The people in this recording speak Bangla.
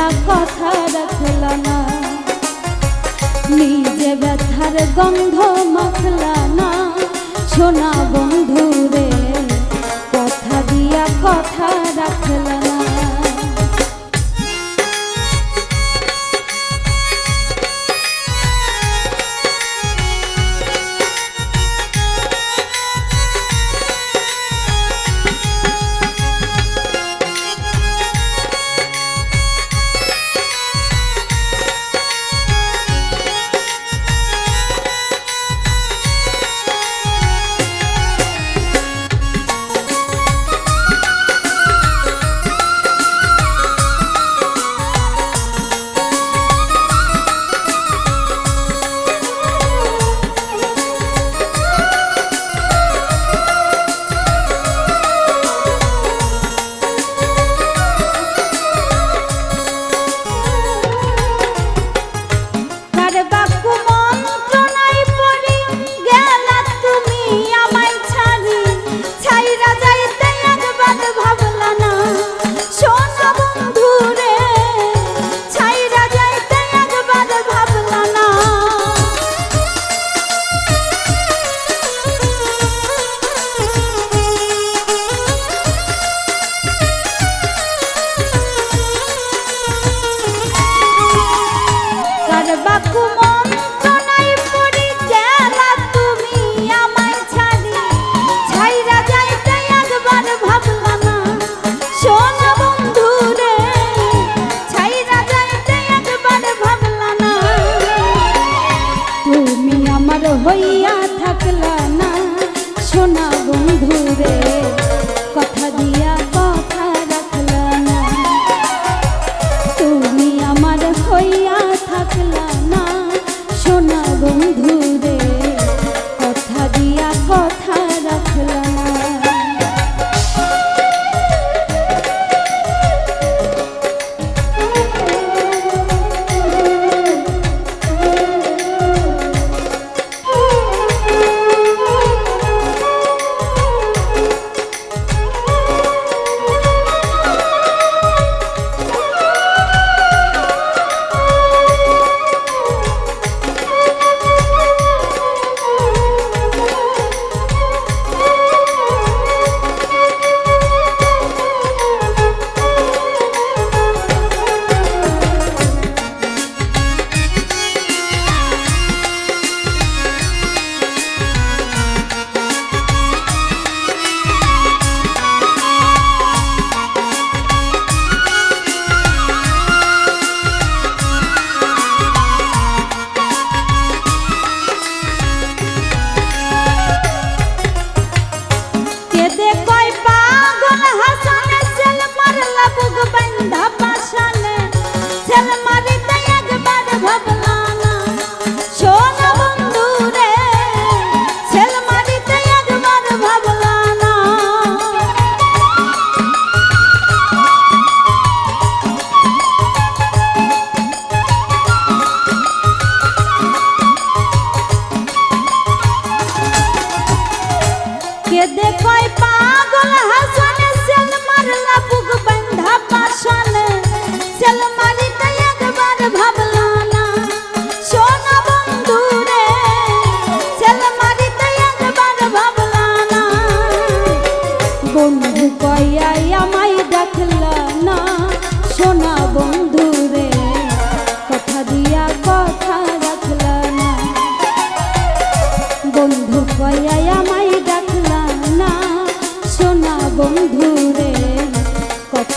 না কথা রাখল না। নিজে ব্যথার গন্ধ মাখলা না। সোনা বন্ধু রে কথা দিয়া কথা রাখল না।